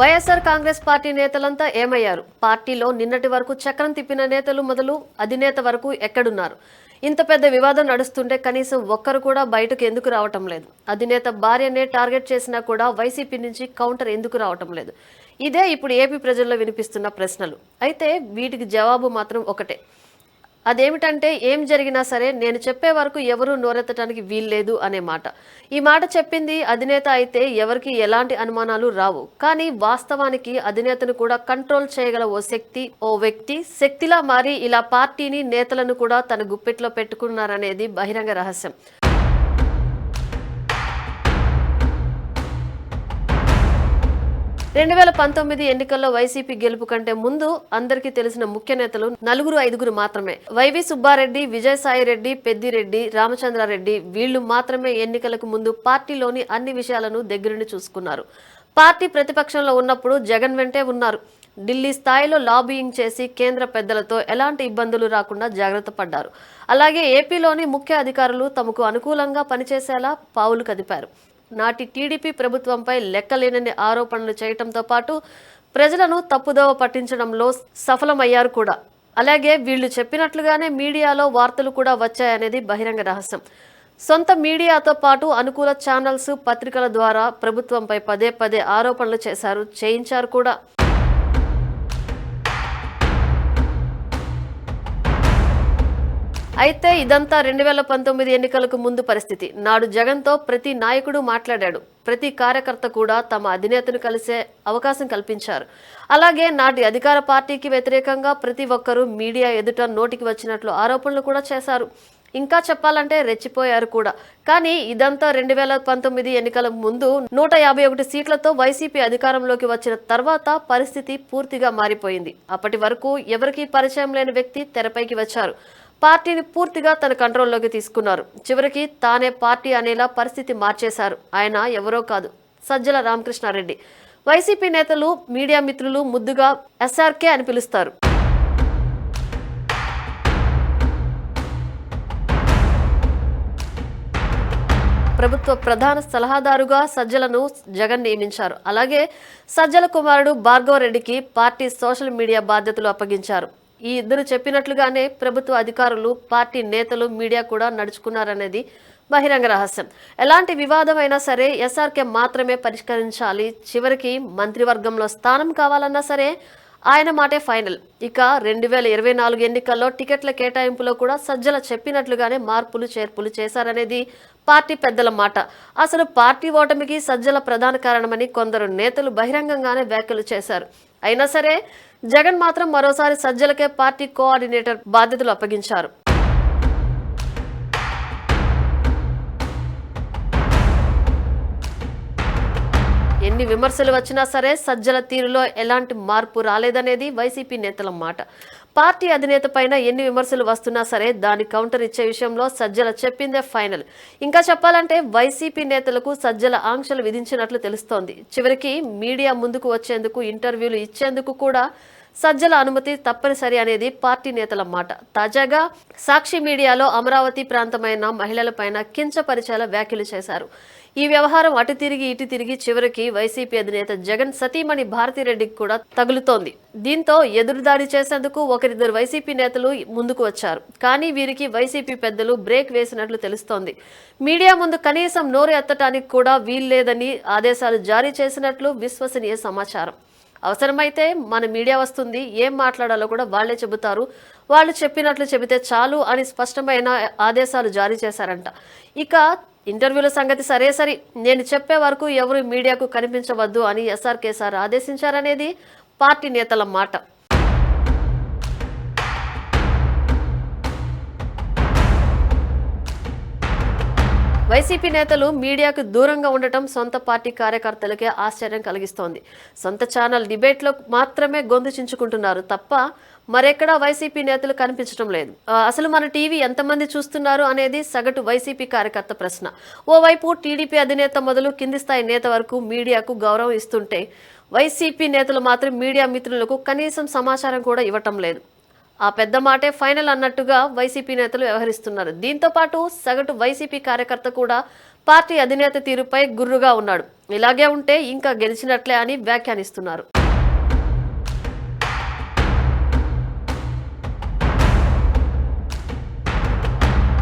YSR Congress party నేతలంతా ఏమయ్యారు? పార్టీలో నిన్నటి వరకు చక్రం తిప్పిన నేతలు మొదలు అధినేత వరకు ఎక్కడున్నారు? ఇంత పెద్ద వివాదం నడుస్తుంటే కనీసం ఒక్కరు కూడా బయటకు ఎందుకు రావటం లేదు? అధినేత భార్యనే టార్గెట్ చేసినా కూడా వైసీపీ నుంచి కౌంటర్ ఎందుకు రావటం లేదు? ఇదే ఇప్పుడు ఏపీ ప్రజల్లో వినిపిస్తున్న ప్రశ్నలు. అయితే వీటికి జవాబు మాత్రం ఒకటే. అదేమిటంటే ఏం జరిగినా సరే నేను చెప్పే వరకు ఎవరూ నోరెత్తడానికి వీల్లేదు అనే మాట. ఈ మాట చెప్పింది అధినేత అయితే ఎవరికి ఎలాంటి అనుమానాలు రావు. కానీ వాస్తవానికి అధినేతను కూడా కంట్రోల్ చేయగల ఓ శక్తి ఓ వ్యక్తి శక్తిలా మారి ఇలా పార్టీని నేతలను కూడా తన గుప్పెట్లో పెట్టుకున్నారనేది బహిరంగ రహస్యం. రెండు వేల పంతొమ్మిది ఎన్నికల్లో వైసీపీ గెలుపు కంటే ముందు అందరికీ తెలిసిన ముఖ్య నేతలు నలుగురు ఐదుగురు మాత్రమే. వైవి సుబ్బారెడ్డి విజయసాయి రెడ్డి పెద్దిరెడ్డి రామచంద్రారెడ్డి వీళ్ళు మాత్రమే ఎన్నికలకు ముందు పార్టీలోని అన్ని విషయాలను దగ్గరుండి చూసుకున్నారు. పార్టీ ప్రతిపక్షంలో ఉన్నప్పుడు జగన్ వెంటే ఉన్నారు. ఢిల్లీ స్థాయిలో లాబియింగ్ చేసి కేంద్ర పెద్దలతో ఎలాంటి ఇబ్బందులు రాకుండా జాగ్రత్త పడ్డారు. అలాగే ఏపీలోని ముఖ్య అధికారులు తమకు అనుకూలంగా పనిచేసేలా పావులు కదిపారు. నాటి టీడీపీ ప్రభుత్వంపై లెక్కలేనని ఆరోపణలు చేయటంతో పాటు ప్రజలను తప్పుదోవ పట్టించడంలో సఫలమయ్యారు కూడా. అలాగే వీళ్ళు చెప్పినట్లుగానే మీడియాలో వార్తలు కూడా వచ్చాయనేది బహిరంగ రహస్యం. సొంత మీడియాతో పాటు అనుకూల ఛానల్స్ పత్రికల ద్వారా ప్రభుత్వంపై పదే పదే ఆరోపణలు చేశారు చేయించారు కూడా. అయితే ఇదంతా రెండు వేల పంతొమ్మిది ఎన్నికలకు ముందు పరిస్థితి. నాడు జగన్తో ప్రతి నాయకుడు మాట్లాడాడు. ప్రతి కార్యకర్త కూడా తమ అధినేతను కలిసే అవకాశం కల్పించారు. అలాగే నాటి అధికార పార్టీకి వ్యతిరేకంగా ప్రతి ఒక్కరూ మీడియా ఎదుట నోటికి వచ్చినట్లు ఆరోపణలు కూడా చేశారు. ఇంకా చెప్పాలంటే రెచ్చిపోయారు కూడా. కానీ ఇదంతా రెండు వేల పంతొమ్మిది ఎన్నికల ముందు నూట యాభై ఒకటి సీట్లతో వైసీపీ అధికారంలోకి వచ్చిన తర్వాత పరిస్థితి పూర్తిగా మారిపోయింది. అప్పటి వరకు ఎవరికీ పరిచయం లేని వ్యక్తి తెరపైకి వచ్చారు. పార్టీని పూర్తిగా తన కంట్రోల్లోకి తీసుకున్నారు. చివరికి తానే పార్టీ అనేలా పరిస్థితి మార్చేశారు. ఆయన ఎవరో కాదు సజ్జల రామకృష్ణారెడ్డి. వైసీపీ నేతలు మీడియా మిత్రులు ముద్దుగా ఎస్ఆర్కే అని పిలుస్తారు. ప్రభుత్వ ప్రధాన సలహాదారుగా సజ్జలను జగన్ నియమించారు. అలాగే సజ్జల కుమారుడు భార్గవరెడ్డికి పార్టీ సోషల్ మీడియా బాధ్యతలు అప్పగించారు. ఈ ఇద్దరు చెప్పినట్లుగానే ప్రభుత్వ అధికారులు పార్టీ నేతలు మీడియా కూడా నడుచుకున్నారనేది బహిరంగ రహస్యం. ఎలాంటి వివాదమైనా సరే ఎస్ఆర్కే మాత్రమే పరిష్కరించాలి. చివరికి మంత్రివర్గంలో స్థానం కావాలన్నా సరే ఆయన మాటే ఫైనల్. ఇక రెండు వేల ఇరవై నాలుగు ఎన్నికల్లో టికెట్ల కేటాయింపులో కూడా సజ్జల చెప్పినట్లుగానే మార్పులు చేర్పులు చేశారనేది పార్టీ పెద్దల మాట. అసలు పార్టీ ఓటమికి సజ్జల ప్రధాన కారణమని కొందరు నేతలు బహిరంగంగానే వ్యాఖ్యలు చేశారు. అయినా సరే జగన్ మాత్రం మరోసారి సజ్జలకే పార్టీ కోఆర్డినేటర్ బాధ్యతలు అప్పగించారు. ఎన్ని విమర్శలు వచ్చినా సరే సజ్జల తీరులో ఎలాంటి మార్పు రాలేదనేది వైసీపీ నేతల మాట. పార్టీ అధినేత పైన ఎన్ని విమర్శలు వస్తున్నా సరే దాని కౌంటర్ ఇచ్చే విషయంలో సజ్జల చెప్పిందే ఫైనల్. ఇంకా చెప్పాలంటే వైసీపీ నేతలకు సజ్జల ఆంక్షలు విధించినట్లు తెలుస్తోంది. చివరికి మీడియా ముందుకు వచ్చేందుకు ఇంటర్వ్యూలు ఇచ్చేందుకు కూడా సజ్జల అనుమతి తప్పనిసరి అనేది పార్టీ నేతల మాట. తాజాగా సాక్షి మీడియాలో అమరావతి ప్రాంతమైన మహిళలపైన కించపరిచేలా వ్యాఖ్యలు చేశారు. ఈ వ్యవహారం అటు తిరిగి ఇటు తిరిగి చివరికి వైసీపీ అధినేత జగన్ సతీమణి భారతిరెడ్డికి కూడా తగులుతోంది. దీంతో ఎదురుదాడి చేసేందుకు ఒకరిద్దరు వైసీపీ నేతలు ముందుకు వచ్చారు. కానీ వీరికి వైసీపీ పెద్దలు బ్రేక్ వేసినట్లు తెలుస్తోంది. మీడియా ముందు కనీసం నోరు ఎత్తటానికి కూడా వీల్లేదని ఆదేశాలు జారీ చేసినట్లు విశ్వసనీయ సమాచారం. అవసరమైతే మన మీడియా వస్తుంది ఏం మాట్లాడాలో కూడా వాళ్ళే చెబుతారు. వాళ్ళు చెప్పినట్లు చెబితే చాలు అని స్పష్టమైన ఆదేశాలు జారీ చేశారంట. ఇక ఇంటర్వ్యూల సంగతి సరే సరి. నేను చెప్పే వరకు ఎవరు మీడియాకు కనిపించవద్దు అని ఎస్ఆర్ కేసీఆర్ ఆదేశించారనేది పార్టీ నేతల మాట. వైసీపీ నేతలు మీడియాకు దూరంగా ఉండటం సొంత పార్టీ కార్యకర్తలకే ఆశ్చర్యం కలిగిస్తోంది. సొంత ఛానల్ డిబేట్లో మాత్రమే గొంతు చించుకుంటున్నారు తప్ప మరెక్కడా వైసీపీ నేతలు కనిపించడం లేదు. అసలు మన టీవీ ఎంతమంది చూస్తున్నారు అనేది సగటు వైసీపీ కార్యకర్త ప్రశ్న. ఓవైపు టీడీపీ అధినేత మొదలు కింది స్థాయి నేత వరకు మీడియాకు గౌరవం ఇస్తుంటే వైసీపీ నేతలు మాత్రం మీడియా మిత్రులకు కనీసం సమాచారం కూడా ఇవ్వటం లేదు. ఆ పెద్ద మాటే ఫైనల్ అన్నట్టుగా వైసీపీ నేతలు వ్యవహరిస్తున్నారు. దీంతో పాటు సగటు వైసీపీ కార్యకర్త కూడా పార్టీ అధినేత తీరుపై గుర్రుగా ఉన్నాడు. ఇలాగే ఉంటే ఇంకా గెలిచినట్లే అని వ్యాఖ్యానిస్తున్నారు.